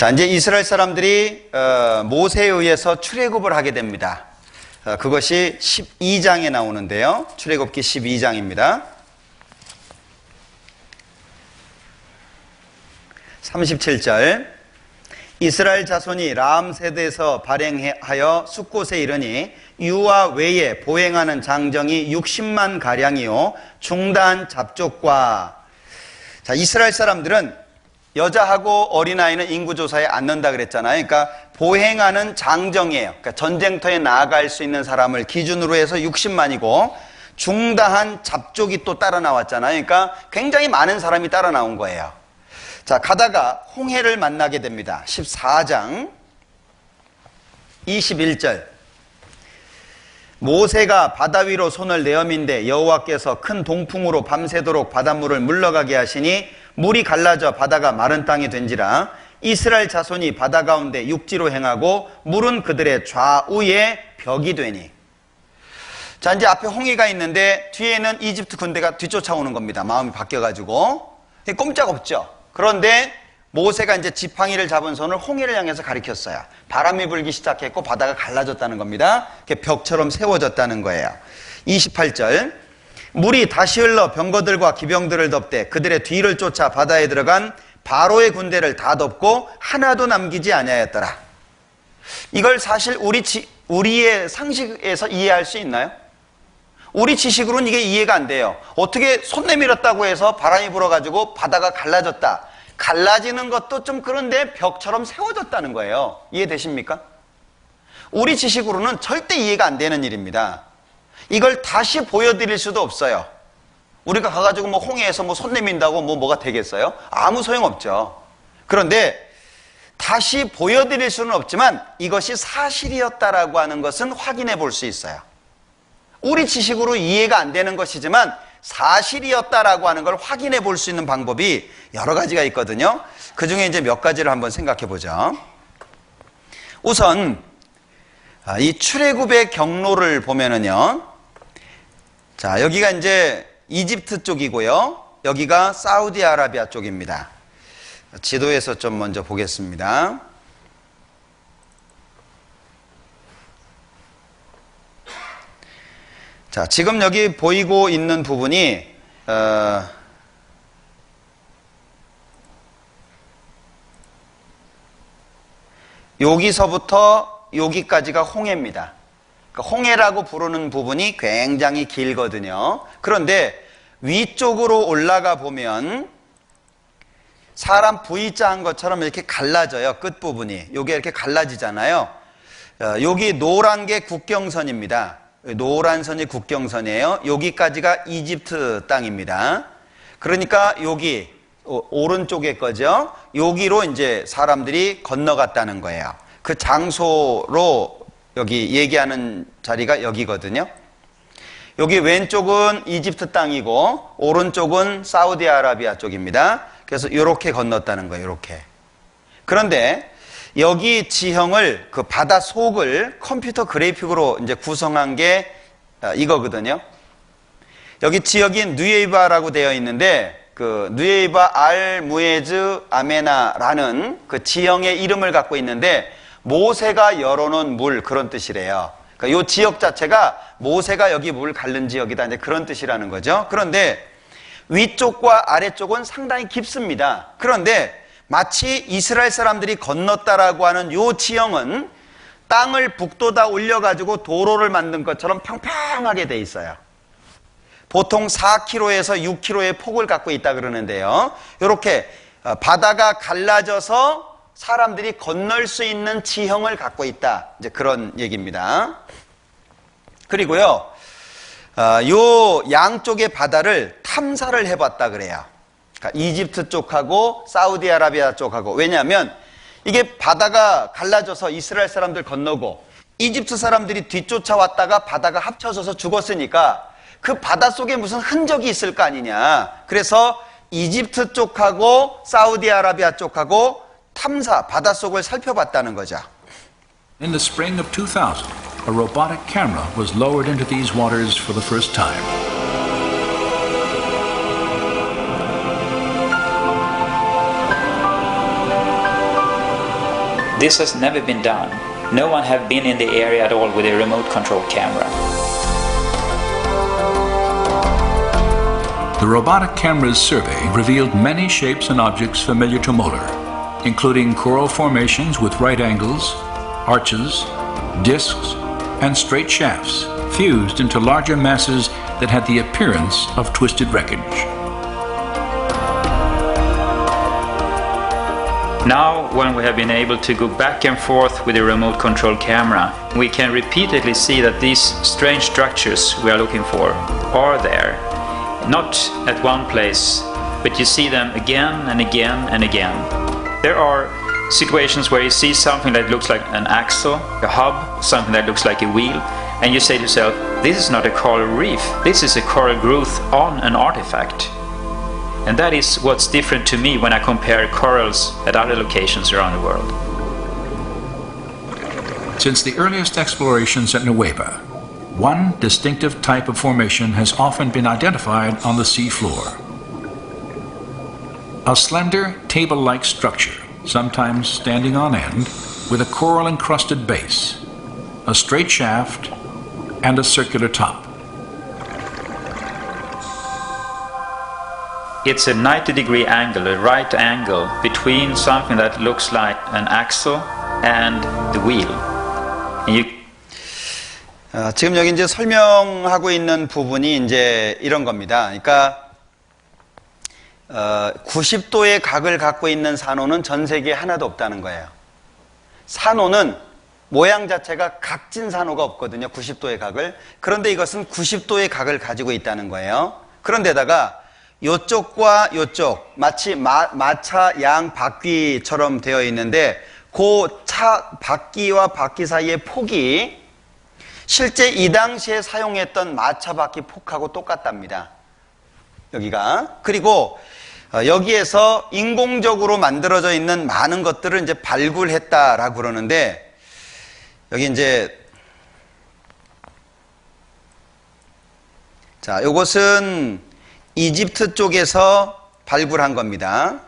자, 이제 이스라엘 사람들이 어, 모세에 의해서 출애굽을 하게 됩니다. 어, 그것이 12장에 나오는데요. 출애굽기 12장입니다. 37절 이스라엘 자손이 라암세드에서 발행하여 숫곳에 이르니 유아 외에 보행하는 장정이 60만 가량이요 중단 잡족과 자 이스라엘 사람들은 여자하고 어린아이는 인구조사에 안 넣는다 그랬잖아요. 그러니까 보행하는 장정이에요. 그러니까 전쟁터에 나아갈 수 있는 사람을 기준으로 해서 60만이고 중다한 잡족이 또 따라 나왔잖아요. 그러니까 굉장히 많은 사람이 따라 나온 거예요. 자, 가다가 홍해를 만나게 됩니다. 14장 21절. 모세가 바다 위로 손을 내어민데 여호와께서 큰 동풍으로 밤새도록 바닷물을 물러가게 하시니 물이 갈라져 바다가 마른 땅이 된지라 이스라엘 자손이 바다 가운데 육지로 행하고 물은 그들의 좌우에 벽이 되니 자 이제 앞에 홍해가 있는데 뒤에는 이집트 군대가 뒤쫓아오는 겁니다 마음이 바뀌어가지고 꼼짝없죠 그런데 모세가 이제 지팡이를 잡은 손을 홍해를 향해서 가리켰어요. 바람이 불기 시작했고 바다가 갈라졌다는 겁니다. 벽처럼 세워졌다는 거예요. 28절. 물이 다시 흘러 병거들과 기병들을 덮되 그들의 뒤를 쫓아 바다에 들어간 바로의 군대를 다 덮고 하나도 남기지 아니하였더라. 이걸 사실 우리 지, 우리의 상식에서 이해할 수 있나요? 우리 지식으로는 이게 이해가 안 돼요. 어떻게 손 내밀었다고 해서 바람이 불어가지고 바다가 갈라졌다. 갈라지는 것도 좀 그런데 벽처럼 세워졌다는 거예요. 이해되십니까? 우리 지식으로는 절대 이해가 안 되는 일입니다. 이걸 다시 보여드릴 수도 없어요. 우리가 가가지고 뭐 홍해에서 뭐 손 내민다고 뭐 뭐가 되겠어요? 아무 소용 없죠. 그런데 다시 보여드릴 수는 없지만 이것이 사실이었다라고 하는 것은 확인해 볼 수 있어요. 우리 지식으로 이해가 안 되는 것이지만 사실이었다라고 하는 걸 확인해 볼 수 있는 방법이 여러 가지가 있거든요. 그 중에 이제 몇 가지를 한번 생각해 보죠. 우선 아, 이 출애굽의 경로를 보면은요. 자, 여기가 이제 이집트 쪽이고요. 여기가 사우디아라비아 쪽입니다. 지도에서 좀 먼저 보겠습니다. 자, 지금 여기 보이고 있는 부분이 어, 여기서부터 여기까지가 홍해입니다. 그러니까 홍해라고 부르는 부분이 굉장히 길거든요. 그런데 위쪽으로 올라가 보면 사람 V자 한 것처럼 이렇게 갈라져요. 끝부분이. 요게 이렇게 갈라지잖아요. 어, 여기 노란 게 국경선입니다. 노란 선이 국경선이에요. 여기까지가 이집트 땅입니다. 그러니까 여기 오른쪽에 거죠. 여기로 이제 사람들이 건너갔다는 거예요. 그 장소로 여기 얘기하는 자리가 여기거든요. 여기 왼쪽은 이집트 땅이고 오른쪽은 사우디아라비아 쪽입니다. 그래서 이렇게 건넜다는 거예요. 이렇게. 그런데 여기 지형을 그 바다 속을 컴퓨터 그래픽으로 이제 구성한 게 아, 이거거든요. 여기 지역이 누에이바라고 되어 있는데 그 누에이바 알 무에즈 아메나라는 그 지형의 이름을 갖고 있는데 모세가 열어놓은 물 그런 뜻이래요. 그러니까 이 지역 자체가 모세가 여기 물 갈른 지역이다 이제 그런 뜻이라는 거죠. 그런데 위쪽과 아래쪽은 상당히 깊습니다. 그런데 마치 이스라엘 사람들이 건넜다라고 하는 요 지형은 땅을 북돋아 올려가지고 도로를 만든 것처럼 평평하게 돼 있어요. 보통 4km에서 6km의 폭을 갖고 있다 그러는데요. 이렇게 어, 바다가 갈라져서 사람들이 건널 수 있는 지형을 갖고 있다. 이제 그런 얘기입니다. 그리고요, 어, 요 양쪽의 바다를 탐사를 해봤다 그래요. 그러니까 이집트 쪽하고 사우디아라비아 쪽하고 왜냐하면 이게 바다가 갈라져서 이스라엘 사람들 건너고 이집트 사람들이 뒤쫓아왔다가 바다가 합쳐져서 죽었으니까 그 바다 속에 무슨 흔적이 있을 거 아니냐. 그래서 이집트 쪽하고 사우디아라비아 쪽하고 탐사 바닷속을 살펴봤다는 거죠. In the spring of 2000, a robotic camera was lowered into these waters for the first time. This has never been done. No one have been in the area at all with a remote control camera. The robotic camera's survey revealed many shapes and objects familiar to Moeller, including coral formations with right angles, arches, discs, and straight shafts fused into larger masses that had the appearance of twisted wreckage. Now, when we have been able to go back and forth with a remote control camera, we can repeatedly see that these strange structures we are looking for are there. Not at one place, but you see them again and again and again. There are situations where you see something that looks like an axle, a hub, something that looks like a wheel, and you say to yourself, this is not a coral reef, this is a coral growth on an artifact. And that is what's different to me when I compare corals at other locations around the world. Since the earliest explorations at Nueva, one distinctive type of formation has often been identified on the sea floor. A slender, table like structure, sometimes standing on end, with a coral encrusted base, a straight shaft, and a circular top. It's a 90 degree angle, a right angle between something that looks like an axle and the wheel. And you 어, 지금 여기 이제 설명하고 있는 부분이 이제 이런 겁니다. 그러니까 어, 90도의 각을 갖고 있는 산호는 전 세계에 하나도 없다는 거예요. 산호는 모양 자체가 각진 산호가 없거든요. 90도의 각을. 그런데 이것은 90도의 각을 가지고 있다는 거예요. 그런데다가 요쪽과 요쪽 마치 마, 마차 양 바퀴처럼 되어 있는데 그 차 바퀴와 바퀴 사이의 폭이 실제 이 당시에 사용했던 마차 바퀴 폭하고 똑같답니다. 여기가. 그리고 어, 여기에서 인공적으로 만들어져 있는 많은 것들을 이제 발굴했다라고 그러는데 여기 이제 자, 요것은 이집트 쪽에서 발굴한 겁니다.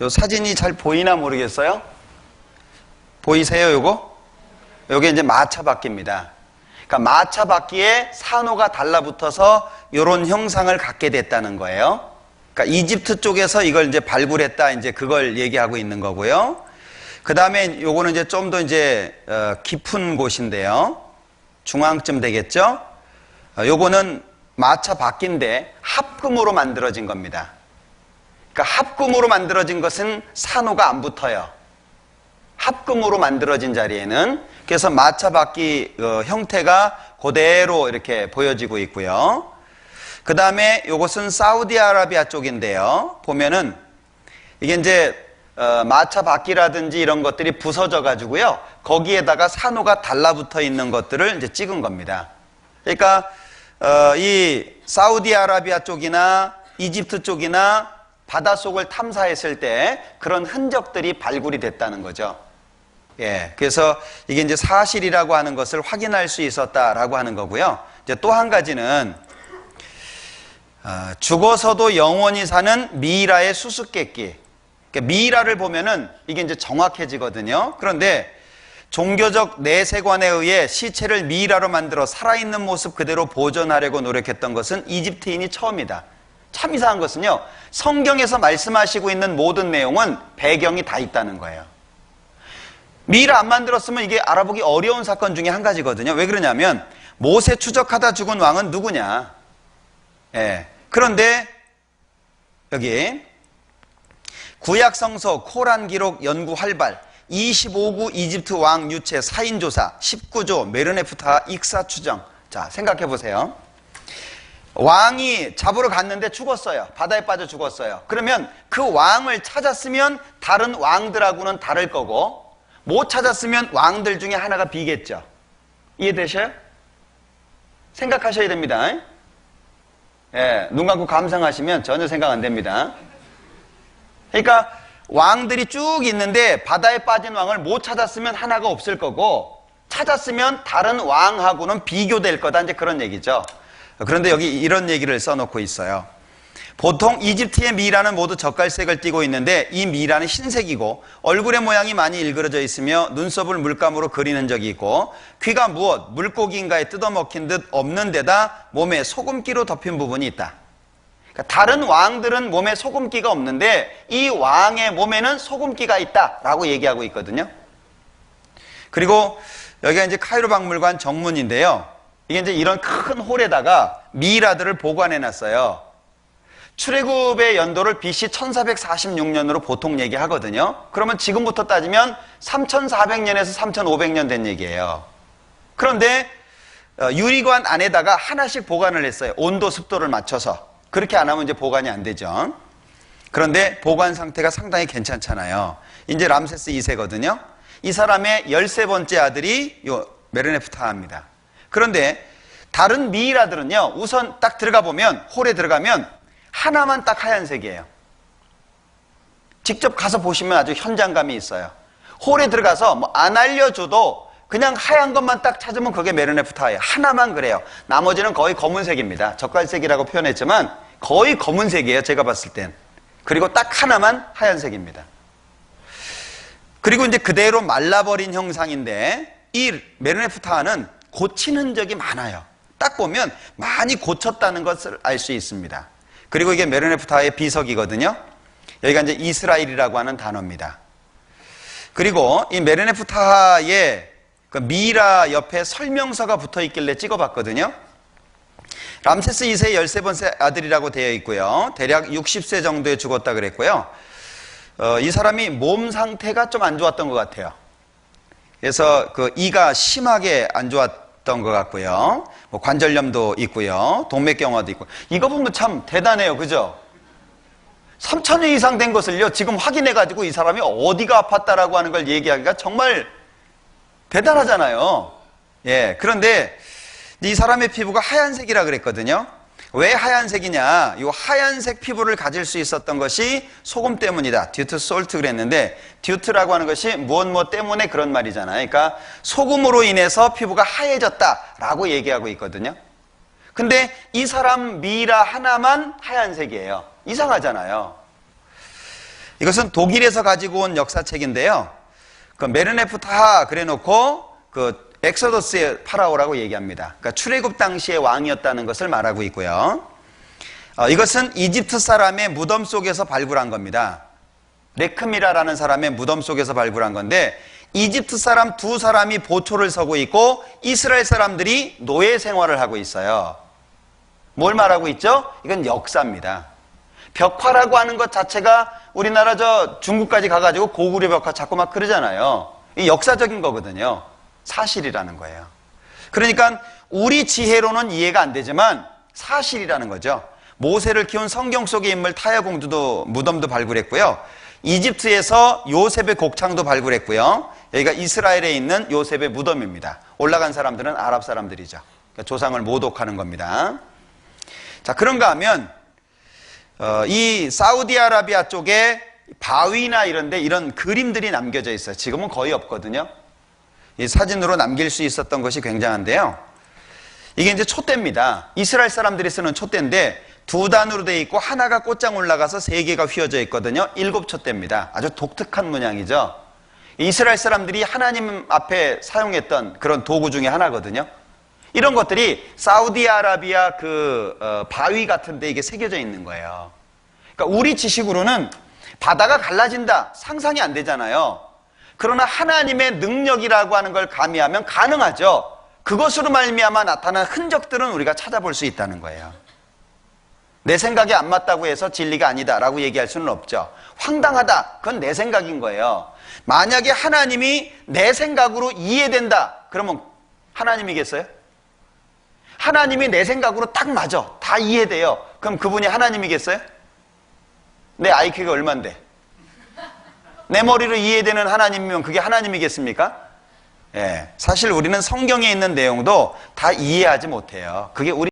요 사진이 잘 보이나 모르겠어요? 보이세요, 요거? 요게 이제 마차 바퀴입니다. 그러니까 마차 바퀴에 산호가 달라붙어서 요런 형상을 갖게 됐다는 거예요. 그러니까 이집트 쪽에서 이걸 이제 발굴했다, 이제 그걸 얘기하고 있는 거고요. 그 다음에 요거는 이제 좀 더 이제 어, 깊은 곳인데요. 중앙쯤 되겠죠? 어, 요거는 마차 바퀴인데 합금으로 만들어진 겁니다. 그러니까 합금으로 만들어진 것은 산호가 안 붙어요. 합금으로 만들어진 자리에는 그래서 마차 바퀴 어, 형태가 그대로 이렇게 보여지고 있고요. 그 다음에 이것은 사우디아라비아 쪽인데요. 보면은 이게 이제 어, 마차 바퀴라든지 이런 것들이 부서져 가지고요. 거기에다가 산호가 달라붙어 있는 것들을 이제 찍은 겁니다. 그러니까 어, 이 사우디아라비아 쪽이나 이집트 쪽이나 바닷속을 탐사했을 때 그런 흔적들이 발굴이 됐다는 거죠. 예. 그래서 이게 이제 사실이라고 하는 것을 확인할 수 있었다라고 하는 거고요. 이제 또 한 가지는 어, 죽어서도 영원히 사는 미이라의 수수께끼. 그러니까 미이라를 보면은 이게 이제 정확해지거든요. 그런데 종교적 내세관에 의해 시체를 미이라로 만들어 살아있는 모습 그대로 보존하려고 노력했던 것은 이집트인이 처음이다. 참 이상한 것은요, 성경에서 말씀하시고 있는 모든 내용은 배경이 다 있다는 거예요. 미이라 안 만들었으면 이게 알아보기 어려운 사건 중에 한 가지거든요. 왜 그러냐면, 모세 추적하다 죽은 왕은 누구냐? 예. 그런데, 여기, 구약 성서 코란 기록 연구 활발 25구 이집트 왕 유체 사인 조사 19조 메르네프타 익사 추정. 자 생각해 보세요. 왕이 잡으러 갔는데 죽었어요. 바다에 빠져 죽었어요. 그러면 그 왕을 찾았으면 다른 왕들하고는 다를 거고 못 찾았으면 왕들 중에 하나가 비겠죠. 이해되셔요? 생각하셔야 됩니다 예, 눈 감고 감상하시면 전혀 생각 안 됩니다 그러니까 왕들이 쭉 있는데 바다에 빠진 왕을 못 찾았으면 하나가 없을 거고 찾았으면 다른 왕하고는 비교될 거다 이제 그런 얘기죠. 그런데 여기 이런 얘기를 써놓고 있어요. 보통 이집트의 미라는 모두 젓갈색을 띠고 있는데 이 미라는 흰색이고 얼굴의 모양이 많이 일그러져 있으며 눈썹을 물감으로 그리는 적이 있고 귀가 무엇 물고기인가에 뜯어먹힌 듯 없는 데다 몸에 소금기로 덮인 부분이 있다. 그러니까 다른 왕들은 몸에 소금기가 없는데 이 왕의 몸에는 소금기가 있다라고 얘기하고 있거든요. 그리고 여기가 이제 카이로 박물관 정문인데요. 이게 이제 이런 큰 홀에다가 미이라들을 보관해 놨어요. 출애굽의 연도를 BC 1446년으로 보통 얘기하거든요. 그러면 지금부터 따지면 3400년에서 3500년 된 얘기예요. 그런데 어, 유리관 안에다가 하나씩 보관을 했어요. 온도, 습도를 맞춰서. 그렇게 안 하면 이제 보관이 안 되죠. 그런데 보관 상태가 상당히 괜찮잖아요. 이제 람세스 2세거든요. 이 사람의 13번째 아들이 요 메르네프타입니다. 그런데 다른 미이라들은요. 우선 딱 들어가 보면 홀에 들어가면 하나만 딱 하얀색이에요. 직접 가서 보시면 아주 현장감이 있어요. 홀에 들어가서 뭐 안 알려줘도 그냥 하얀 것만 딱 찾으면 그게 메르네프타예요. 하나만 그래요. 나머지는 거의 검은색입니다. 젓갈색이라고 표현했지만 거의 검은색이에요. 제가 봤을 땐. 그리고 딱 하나만 하얀색입니다. 그리고 이제 그대로 말라버린 형상인데 이 메르네프타는 고친 흔적이 많아요. 딱 보면 많이 고쳤다는 것을 알 수 있습니다. 그리고 이게 메르네프타의 비석이거든요. 여기가 이제 이스라엘이라고 하는 단어입니다. 그리고 이 메르네프타의 그 미라 옆에 설명서가 붙어 있길래 찍어봤거든요. 람세스 2세의 13번째 아들이라고 되어 있고요. 대략 60세 정도에 죽었다 그랬고요. 어, 이 사람이 몸 상태가 좀 안 좋았던 것 같아요. 그래서 그 이가 심하게 안 좋았 던 것 같고요. 뭐 관절염도 있고요. 동맥경화도 있고. 이거 보면 참 대단해요. 그죠? 3천년 이상 된 것을요. 지금 확인해가지고 이 사람이 어디가 아팠다라고 하는 걸 얘기하기가 정말 대단하잖아요. 예. 그런데 이 사람의 피부가 하얀색이라 그랬거든요. 왜 하얀색이냐? 이 하얀색 피부를 가질 수 있었던 것이 소금 때문이다. 듀트 솔트 그랬는데 듀트라고 하는 것이 무엇 무엇 때문에 그런 말이잖아요. 그러니까 소금으로 인해서 피부가 하얘졌다라고 얘기하고 있거든요. 근데 이 사람 미라 하나만 하얀색이에요. 이상하잖아요. 이것은 독일에서 가지고 온 역사책인데요. 그 메르네프타 그래 놓고 그 엑소더스의 파라오라고 얘기합니다. 그러니까 출애굽 당시의 왕이었다는 것을 말하고 있고요. 어, 이것은 이집트 사람의 무덤 속에서 발굴한 겁니다. 레크미라라는 사람의 무덤 속에서 발굴한 건데 이집트 사람 두 사람이 보초를 서고 있고 이스라엘 사람들이 노예 생활을 하고 있어요. 뭘 말하고 있죠? 이건 역사입니다. 벽화라고 하는 것 자체가 우리나라 저 중국까지 가가지고 고구려 벽화 자꾸 막 그러잖아요. 이 역사적인 거거든요. 사실이라는 거예요. 그러니까 우리 지혜로는 이해가 안 되지만 사실이라는 거죠. 모세를 키운 성경 속의 인물 타야 공주도 무덤도 발굴했고요. 이집트에서 요셉의 곡창도 발굴했고요. 여기가 이스라엘에 있는 요셉의 무덤입니다. 올라간 사람들은 아랍 사람들이죠. 그러니까 조상을 모독하는 겁니다. 자, 그런가 하면 어, 이 사우디아라비아 쪽에 바위나 이런데 이런 그림들이 남겨져 있어요. 지금은 거의 없거든요. 이 사진으로 남길 수 있었던 것이 굉장한데요. 이게 이제 촛대입니다. 이스라엘 사람들이 쓰는 촛대인데 두 단으로 되어 있고 하나가 꽃장 올라가서 세 개가 휘어져 있거든요. 일곱 촛대입니다. 아주 독특한 문양이죠. 이스라엘 사람들이 하나님 앞에 사용했던 그런 도구 중에 하나거든요. 이런 것들이 사우디아라비아 그 어, 바위 같은데 이게 새겨져 있는 거예요. 그러니까 우리 지식으로는 바다가 갈라진다 상상이 안 되잖아요. 그러나 하나님의 능력이라고 하는 걸 가미하면 가능하죠. 그것으로 말미암아 나타난 흔적들은 우리가 찾아볼 수 있다는 거예요. 내 생각이 안 맞다고 해서 진리가 아니다라고 얘기할 수는 없죠. 황당하다. 그건 내 생각인 거예요. 만약에 하나님이 내 생각으로 이해된다. 그러면 하나님이겠어요? 하나님이 내 생각으로 딱 맞아. 다 이해돼요. 그럼 그분이 하나님이겠어요? 내 IQ가 얼만데? 내 머리로 이해되는 하나님이면 그게 하나님이겠습니까? 예. 사실 우리는 성경에 있는 내용도 다 이해하지 못해요. 그게 우리